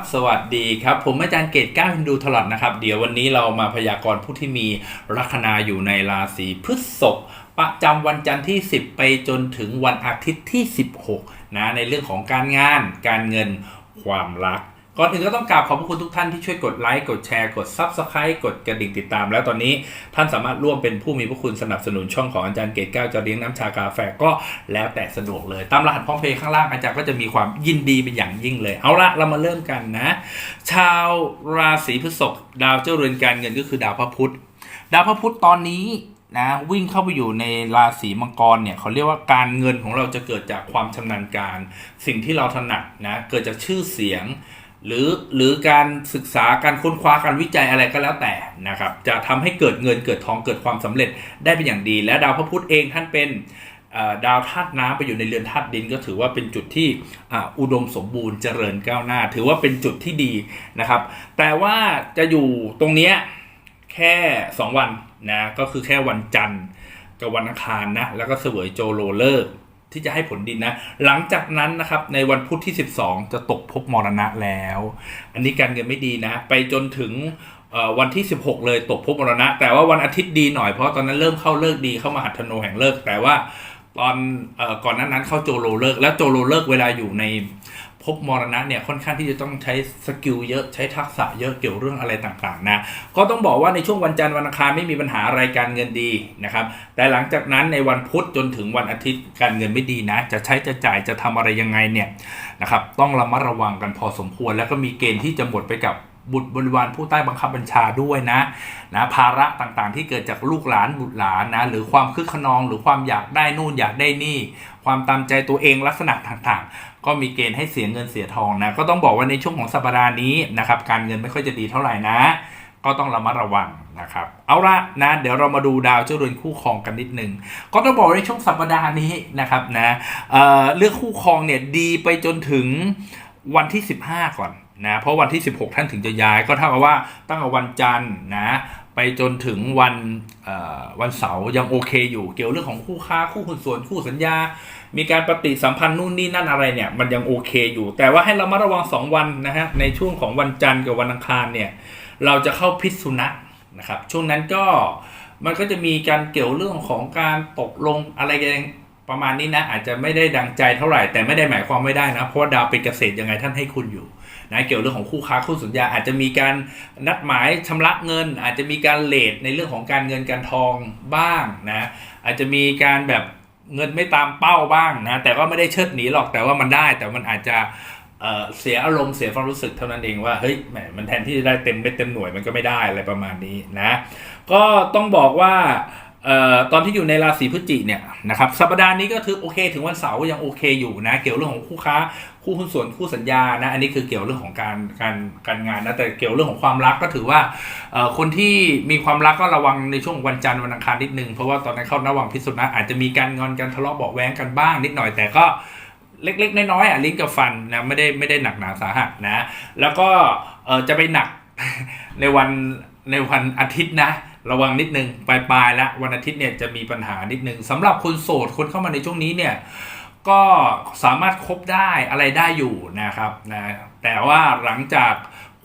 ับสวัสดีครับ ผมอาจารย์เกตก้าวฮินดูถลอดนะครับ เดี๋ยววันนี้เรามาพยากรณ์ผู้ที่มีลัคนาอยู่ในราศีพฤษภประจำวันจันทร์ที่ 10 ไปจนถึงวันอาทิตย์ที่ 16 นะ ในเรื่องของการงาน การเงิน ความรัก ก่อนอื่นก็ต้องกราบขอบพระคุณทุกท่านที่ช่วยกดไลค์กดแชร์กด Subscribe กดกระดิ่งติดตาม แล้วตอนนี้ท่านสามารถร่วมเป็นผู้มีพระคุณสนับสนุนช่องของอาจารย์เกตก้าวจะเลี้ยงน้ำชากาแฟก็แล้วแต่สะดวกเลย ตามรหัสพร้อมเพย์ข้างล่างอาจารย์ก็จะมีความยินดีเป็นอย่างยิ่งเลย เอาละเรามาเริ่มกันนะ ชาวราศีพฤษภดาวเจ้าเรือนการเงินก็คือดาวพระพุธดาวพระพุธตอนนี้นะวิ่งเข้าไปอยู่ในราศีมังกรเนี่ยเขาเรียกว่าการเงินของเราจะเกิดจากความชำนาญการ สิ่งที่เราถนัดนะเกิดจากชื่อเสียง หรือหรือการศึกษาการค้นคว้าการวิจัยอะไรก็แล้วแต่นะครับจะทำให้เกิดเงินเกิดทองเกิดความสำเร็จได้เป็นอย่างดี และดาวพระพุธเองท่านเป็นดาวธาตุน้ำไปอยู่ในเรือนธาตุดินก็ถือว่าเป็นจุดที่อุดมสมบูรณ์เจริญก้าวหน้า ถือว่าเป็นจุดที่ดีนะครับ แต่ว่าจะอยู่ตรงเนี้ยแค่ 2 วันนะก็คือแค่วันจันทร์กับวันอังคารนะแล้วก็เสวยโจโรเลิกษ์ ที่จะให้ผลดินนะ หลังจากนั้นนะครับในวันพุธที่ 12 จะตกพบมรณะแล้ว อันนี้การเงินไม่ดีนะ ไปจนถึงวันที่ 16 เลยตกพบมรณะ แต่ว่าวันอาทิตย์ดีหน่อยเพราะตอนนั้นเริ่มเข้าเลิกดีเข้ามาหัตถโนแห่งเลิกแต่ว่าตอนอก่อนนั้นนั้นเข้าโจโรเลิกแล้วโจโรเลิกเวลาอยู่ใน พบมรณะเนี่ยค่อนข้างที่จะต้องใช้สกิลเยอะใช้ทักษะเยอะเกี่ยวเรื่องอะไรต่างๆนะก็ต้องบอกว่าในช่วงวันจันทร์วันอังคารไม่มีปัญหาอะไรการเงินดีนะครับแต่หลังจากนั้นในวันพุธจนถึงวันอาทิตย์การเงินไม่ดีนะ จะใช้จะจ่ายจะทำอะไรยังไงเนี่ยนะครับต้องระมัดระวังกันพอสมควร แล้วก็มีเกณฑ์ที่จะหมดไปกับ บุตรบริวารผู้ใต้บังคับบัญชาด้วยนะนะภาระต่างๆ ที่เกิดจากลูกหลานบุตรหลานนะหรือความคึกขนองหรือความอยากได้นู่นอยากได้นี่ ความตามใจตัวเองลักษณะต่างๆ ก็มีเกณฑ์ให้เสียเงินเสียทองนะก็ต้องบอกว่าในช่วงของสัปดาห์นี้นะครับการเงินไม่ค่อยจะดีเท่าไหร่นะ ก็ต้องระมัดระวังนะครับเอาละนะเดี๋ยวเรามาดูดาวเจ้าเรือนคู่ครองกันนิดนึงก็ต้องบอกในช่วงสัปดาห์นี้นะครับนะเเรื่องคู่ครองเนี่ยดีไปจนถึงวันที่ 15 ก่อน นะเพราะวันที่ 16 ท่านถึงจะย้ายก็เท่ากับว่าตั้งแต่วันจันทร์นะไปจนถึงวันวันเสาร์ยังโอเคอยู่เกี่ยวเรื่องของคู่ค้าคู่หุ้นส่วนคู่สัญญา มีการปฏิสัมพันธ์นู่นนี่นั่นอะไรเนี่ยมันยังโอเคอยู่ แต่ว่าให้เรามาระวัง 2 วันนะฮะในช่วงของวันจันทร์กับวันอังคารเนี่ยเราจะเข้าพิษสุนัขนะครับช่วงนั้นก็มันก็จะมีการเกี่ยวเรื่องของการตกลงอะไรกัน ประมาณนี้นะอาจจะไม่ได้ดังใจเท่าไหร่แต่ไม่ได้หมายความไม่ได้นะเพราะดาวเป็นเกษตรยังไงท่านให้คุณอยู่นะเกี่ยวเรื่องของคู่ค้าคู่สัญญาอาจจะมีการนัดหมายชำระเงิน อาจจะมีการเลทในเรื่องของการเงินการทองบ้างนะอาจจะมีการแบบเงินไม่ตามเป้าบ้างนะแต่ก็ไม่ได้เชิดหนีหรอกแต่ว่ามันได้ แต่มันอาจจะเเสียอารมณ์เสียความรู้สึกเท่านั้นเองว่าเฮ้ยแหมมันแทนที่จะได้เต็มเม็ดเต็มหน่วยมันก็ไม่ได้อะไรประมาณนี้นะก็ต้องบอกว่า ตอนที่อยู่ในราศีพฤศจิเนี่ยนะครับสัปดาห์นี้ก็ถือโอเค ถึงวันเสาร์ยังโอเคอยู่นะ เกี่ยวเรื่องของคู่ค้าคู่หุ้นส่วนคู่สัญญานะอันนี้คือเกี่ยวเรื่องของการการการงานนะแต่เกี่ยวเรื่องของความรักก็ถือว่าคนที่มีความรักก็ระวังในช่วงวันจันทร์วันอังคารนิดนึงเพราะว่าตอนนั้นเข้าระหว่างพิษสุนะอาจจะมีการงอนกันทะเลาะเบาแว้งกันบ้างนิดหน่อยแต่ก็เล็ก ๆ น้อยๆอะลิ้นกับฟันนะไม่ได้ไม่ได้หนักหนาสาหัสนะ แล้วก็จะไปหนักในวันในวันอาทิตย์นะ ระวังนิดนึงปลายๆแล้ววันอาทิตย์เนี่ยจะมีปัญหานิดนึงสำหรับคนโสดคนเข้ามาในช่วงนี้เนี่ยก็สามารถคบได้อะไรได้อยู่นะครับนะแต่ว่าหลังจาก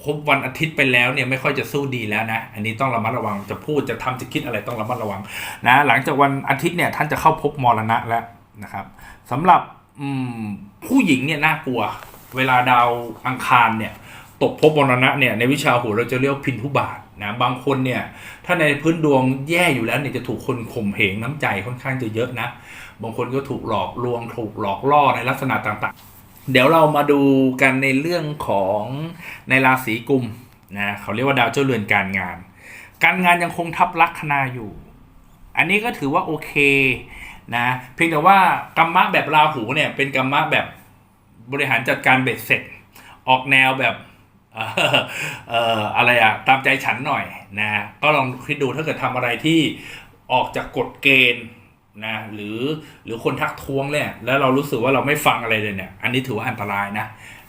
ครบวันอาทิตย์ไปแล้วเนี่ยไม่ค่อยจะสู้ดีแล้วนะ อันนี้ต้องระมัดระวังจะพูดจะทำจะคิดอะไรต้องระมัดระวังนะหลังจากวันอาทิตย์เนี่ยท่านจะเข้าพบมรณะแล้วนะครับสำหรับผู้หญิงเนี่ยน่ากลัว เวลาดาวอังคารเนี่ยตกภพมรณะเนี่ยในวิชาโหราเราจะเรียกพินทุบาท นะบางคนเนี่ยถ้าในพื้นดวงแย่อยู่แล้วเนี่ยจะถูกคนข่มเหงน้ำใจค่อนข้างจะเยอะนะ บางคนก็ถูกหลอกลวงถูกหลอกล่อในลักษณะต่างๆ เดี๋ยวเรามาดูกันในเรื่องของในราศีกุมนะเขาเรียกว่าดาวเจ้าเรือนการงาน การงานยังคงทับลัคนาอยู่ อันนี้ก็ถือว่าโอเคนะเพียงแต่ว่ากรรมะแบบราหูเนี่ยเป็นกรรมะแบบบริหารจัดการเบ็ดเสร็จ ออกแนวแบบ อะไรอะตามใจฉันหน่อยนะก็ลองคิดดูถ้าเกิดทำอะไรที่ออกจากกฎเกณฑ์นะหรือหรือคนทักท้วงเนี่ยแล้วเรารู้สึกว่าเราไม่ฟังอะไรเลยเนี่ย อันนี้ถือว่าอันตรายนะ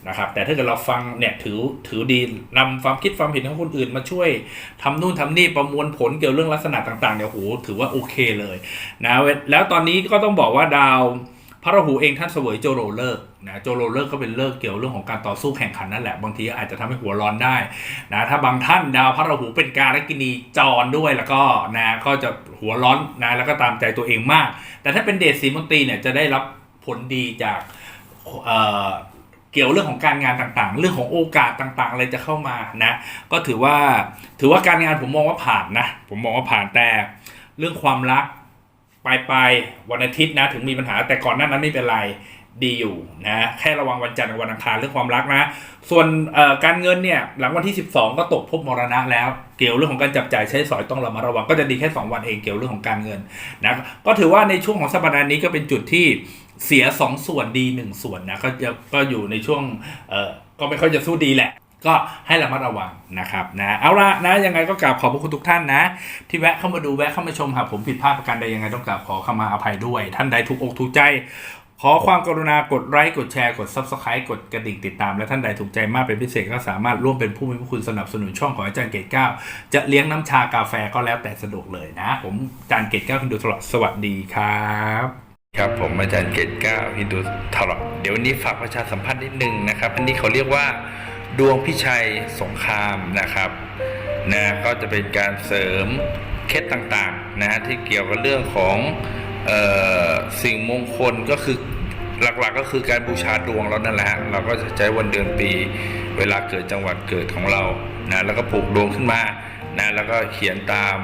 นะครับ แต่ถ้าเกิดเราฟังเนี่ยถือถือดีนำความคิดความเห็นของคนอื่นมาช่วยทำนู่นทำนี่ประมวลผลเกี่ยวเรื่องลักษณะต่างๆเนี่ยโหถือว่าโอเคเลยนะแล้วตอนนี้ก็ต้องบอกว่าดาว พระราหูเองท่านเสวยโจโรเลิกนะโจโรเลิกก็เป็นเลิกเกี่ยวเรื่องของการต่อสู้แข่งขันนั่นแหละบางทีอาจจะทำให้หัวร้อนได้นะถ้าบางท่านดาวพระราหูเป็นการกินีจรด้วยแล้วก็นะก็จะหัวร้อนนะแล้วก็ตามใจตัวเองมาก แต่ถ้าเป็นเดชสีมนตรีเนี่ยจะได้รับผลดีจากเอ่อเกี่ยวเรื่องของการงานต่างๆ เรื่องของโอกาสต่างๆ อะไรจะเข้ามานะ ก็ถือว่าถือว่าการงานผมมองว่าผ่านนะ ผมมองว่าผ่านแต่เรื่องความรัก ปลายปลายวันอาทิตย์นะถึงมีปัญหาแต่ก่อนหน้านั้นไม่เป็นไรดีอยู่นะแค่ระวังวันจันทร์กับวันอังคารเรื่องความรักนะ ส่วนการเงินเนี่ยหลังวันที่ 12 ก็ตกภพมรณะแล้ว เกี่ยวเรื่องของการจับจ่ายใช้สอยต้องระมัดระวังก็จะดีแค่ 2 วันเองเกี่ยวเรื่องของการเงินนะก็ถือว่าในช่วงของสัปดาห์นี้ก็เป็นจุดที่เสีย 2 ส่วนดี 1 ส่วนนะก็จะก็อยู่ในช่วงเออก็ไม่ค่อยจะสู้ดีแหละ ก็ให้ระมัดระวังนะครับนะเอาละนะยังไงก็กราบขอบพระคุณทุกท่านนะ ที่แวะเข้ามาดูแวะเข้ามาชมครับผมผิดพลาดประการใดยังไงต้องกราบขอเข้ามาอภัยด้วย ท่านใดถูกอกถูกใจ ขอความกรุณากดไลค์กดแชร์กด subscribe กดกระดิ่งติดตาม และท่านใดถูกใจมากเป็นพิเศษก็สามารถร่วมเป็นผู้มีพระคุณสนับสนุนช่องของอาจารย์เกตเก้าจะเลี้ยงน้ำชากาแฟก็แล้วแต่สะดวกเลยนะ ผมอาจารย์เกตเก้าคุณดูตลอดสวัสดีครับครับผมอาจารย์เกตเก้าฮินดูตลอดเดี๋ยววันนี้ฝากประชาสัมพันธ์นิดนึงนะครับ อันนี้เขาเรียกว่า ดวงพิชัยสงครามนะครับนะก็จะเป็นการเสริมเคล็ดต่างๆนะฮะที่เกี่ยวกับเรื่องของออสิ่งมงคลก็คือหลักๆก็คือการบูชาดวงเรานั่นแหละเราก็จะใช้วันเดือนปี เวลาเกิดจังหวัดเกิดของเรานะแล้วก็ปลูกดวงขึ้นมานะแล้วก็เขียนตาม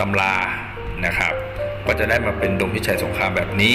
ตำรานะครับ ก็จะได้มาเป็นดวงพิชัยสงครามแบบนี้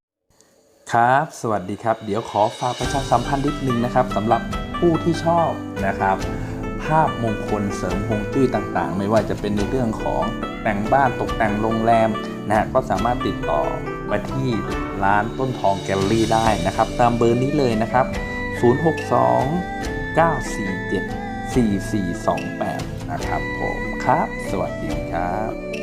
ครับ สวัสดีครับ เดี๋ยวขอฝากประชาสัมพันธ์นิดนึงนะครับสำหรับผู้ที่ชอบนะครับ ภาพมงคลเสริมฮวงจุ้ยต่างๆ ไม่ว่าจะเป็นในเรื่องของแต่งบ้านตกแต่งโรงแรมนะฮะก็สามารถติดต่อมาที่ร้านต้นทองแกลลี่ได้นะครับ ตามเบอร์นี้เลยนะครับ 062 947 4428 นะครับผมครับ สวัสดีครับ